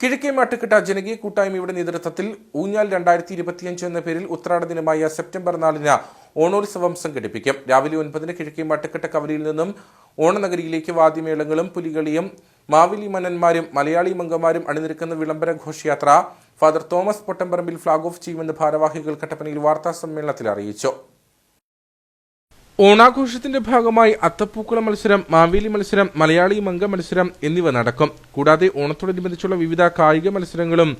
കിഴക്കേ മാട്ടുക്കിട്ട ജനകീയ കൂട്ടായ്മയുടെ നേതൃത്വത്തിൽ ഊഞ്ഞാൽ രണ്ടായിരത്തി ഇരുപത്തിയഞ്ച് എന്ന പേരിൽ ഉത്രാട ദിനമായ സെപ്റ്റംബർ നാലിന് ഓണോത്സവം സംഘടിപ്പിക്കും. രാവിലെ ഒൻപതിന് കിഴക്കേ മാട്ടുക്കിട്ട കവലയിൽ നിന്നും ഓണനഗരിയിലേക്ക് വാദ്യമേളങ്ങളും പുലികളിയും മാവിലി മന്നന്മാരും മലയാളി മംഗമാരും അണിനിരക്കുന്ന വിളംബര ഘോഷയാത്ര father Thomas Pottamparambil flag off ചെയ്യുമെന്ന് ഭാരവാഹികൾ കട്ടപ്പനയിൽ വാർത്താ സമ്മേളനത്തിൽ അറിയിച്ചു. ഓണാഘോഷത്തിന്റെ ഭാഗമായി അത്തപ്പൂക്കുള മത്സരം മാവേലി മത്സരം മലയാളി മംഗ മത്സരം എന്നിവ നടക്കും. കൂടാതെ ഓണത്തോടനുബന്ധിച്ചുള്ള വിവിധ കായിക മത്സരങ്ങളും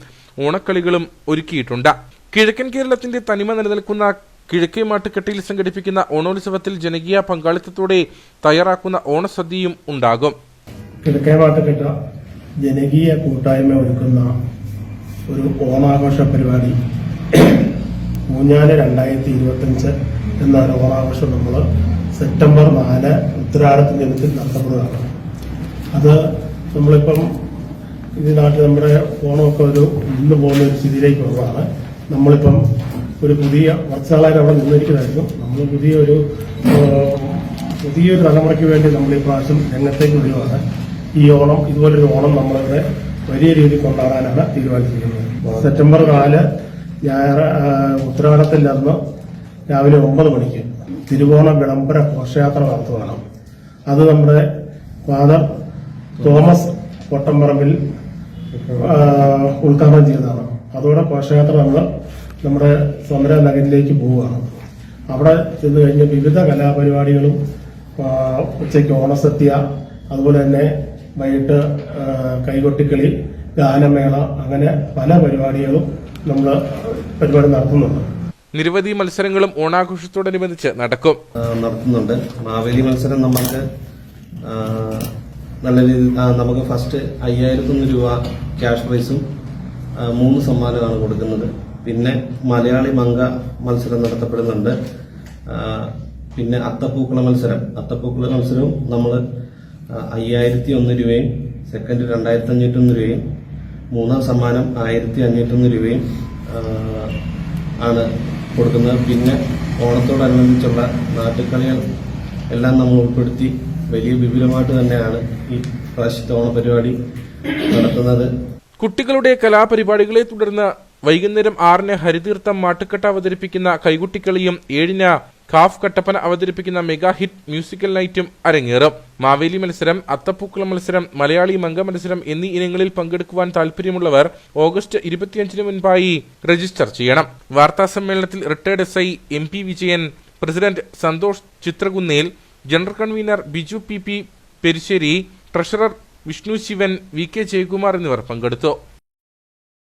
ഓണക്കളികളും ഒരുക്കിയിട്ടുണ്ട്. കിഴക്കൻ കേരളത്തിന്റെ തനിമ നിലനിൽക്കുന്ന കിഴക്കേ മാട്ടുകെട്ടിയിൽ സംഘടിപ്പിക്കുന്ന ഓണോത്സവത്തിൽ ജനകീയ പങ്കാളിത്തത്തോടെ തയ്യാറാക്കുന്ന ഓണസദ്യയും ഉണ്ടാകും. കിഴക്കേ പാട്ടുകെട്ട ജനകീയ കൂട്ടായ്മ ഒരുക്കുന്ന ഒരു ഓണാഘോഷ പരിപാടി. മൂഞ്ഞാൽ രണ്ടായിരത്തി ഇരുപത്തഞ്ച് എന്ന ഓണാഘോഷം നമ്മൾ സെപ്റ്റംബർ നാല് ഉത്തരാടത്തിന്റെ ദിനത്തിൽ നടത്തപ്പെടുകയാണ് അത് നമ്മളിപ്പം ഈ നാട്ടിൽ നമ്മുടെ ഓണമൊക്കെ ഒരു നിന്ന് പോകുന്ന ഒരു സ്ഥിതിയിലേക്ക് വരുന്നതാണ് നമ്മളിപ്പം ഒരു പുതിയ വർഷകളായിട്ട് അവിടെ നിന്നിരിക്കുന്നതായിരുന്നു. നമ്മൾ പുതിയ ഒരു ഏഹ്, പുതിയൊരു തലമുറയ്ക്ക് വേണ്ടി നമ്മൾ ഈ പ്രാവശ്യം രംഗത്തേക്ക് വരികയാണ്. ഈ ഓണം ഇതുപോലൊരു ഓണം നമ്മളിവിടെ വലിയ രീതിയിൽ കൊണ്ടാടാനാണ് തീരുമാനിച്ചിരിക്കുന്നത്. സെപ്റ്റംബർ നാല് ഞായറ ഉത്തരാടത്തിന്റെ രാവിലെ ഒമ്പത് മണിക്ക് തിരുവോണ വിളംബര ഘോഷയാത്ര നടത്തുകയാണ് അത് നമ്മുടെ ഫാദർ തോമസ് കൊട്ടമ്പറമ്പിൽ ആ, ഉദ്ഘാടനം ചെയ്തതാണ്. അതോടെ ഘോഷയാത്ര നമ്മൾ നമ്മുടെ സമര നഗരിലേക്ക് പോവുകയാണ്. അവിടെ ചെന്ന് കഴിഞ്ഞ് വിവിധ കലാപരിപാടികളും ഉച്ചയ്ക്ക് ഓണസദ്യ അതുപോലെ തന്നെ വൈകിട്ട് കൈകൊട്ടിക്കളി ഗാനമേള അങ്ങനെ പല പരിപാടികളും നമ്മൾ പരിപാടി നടത്തുന്നുണ്ട്. നിരവധി മത്സരങ്ങളും ഓണാഘോഷത്തോടനുബന്ധിച്ച് നടക്കും. നടത്തുന്നുണ്ട്. മാവേലി മത്സരം നമുക്ക് നല്ല രീതിയിൽ നമുക്ക് ഫസ്റ്റ് അയ്യായിരത്തൊന്ന് രൂപ ക്യാഷ് പ്രൈസും മൂന്ന് സമ്മാനമാണ് കൊടുക്കുന്നത്. പിന്നെ മലയാളി മങ്ക മത്സരം നടത്തപ്പെടുന്നുണ്ട്. പിന്നെ അത്തപ്പൂക്കള മത്സരം. അത്തപ്പൂക്കള മത്സരവും നമ്മൾ അയ്യായിരത്തി ഒന്ന് രൂപയും സെക്കൻഡ് രണ്ടായിരത്തി അഞ്ഞൂറ്റൊന്ന് രൂപയും മൂന്നാം സമ്മാനം ആയിരത്തി അഞ്ഞൂറ്റൊന്ന് രൂപയും ആണ് കൊടുക്കുന്നത്. പിന്നെ ഓണത്തോടനുബന്ധിച്ചുള്ള നാട്ടുകളികൾ എല്ലാം നമ്മൾ ഉൾപ്പെടുത്തി വലിയ വിപുലമായിട്ട് തന്നെയാണ് ഈ പ്രാവശ്യത്തെ ഓണപരിപാടി നടത്തുന്നത്. കുട്ടികളുടെ കലാപരിപാടികളെ തുടർന്ന് വൈകുന്നേരം ആറിന് ഹരിതീർത്ഥം മാട്ടുക്കെട്ട് അവതരിപ്പിക്കുന്ന കൈകുട്ടിക്കളിയും ഏഴിന് കാഫ് കട്ടപ്പന അവതരിപ്പിക്കുന്ന മെഗാ ഹിറ്റ് മ്യൂസിക്കൽ നൈറ്റും അരങ്ങേറും. മാവേലി മത്സരം അത്തപ്പൂക്കള മത്സരം മലയാളി മംഗ മത്സരം എന്നീ ഇനങ്ങളിൽ പങ്കെടുക്കുവാൻ താൽപര്യമുള്ളവർ ഓഗസ്റ്റ് ഇരുപത്തിയഞ്ചിന് മുൻപായി രജിസ്റ്റർ ചെയ്യണം. വാർത്താ സമ്മേളനത്തിൽ retired S I M P Vijayan president Santhosh Chithrakunnel general convener Biju P P Perissery treasurer Vishnu Sivan V K Jayakumar എന്നിവർ പങ്കെടുത്തു.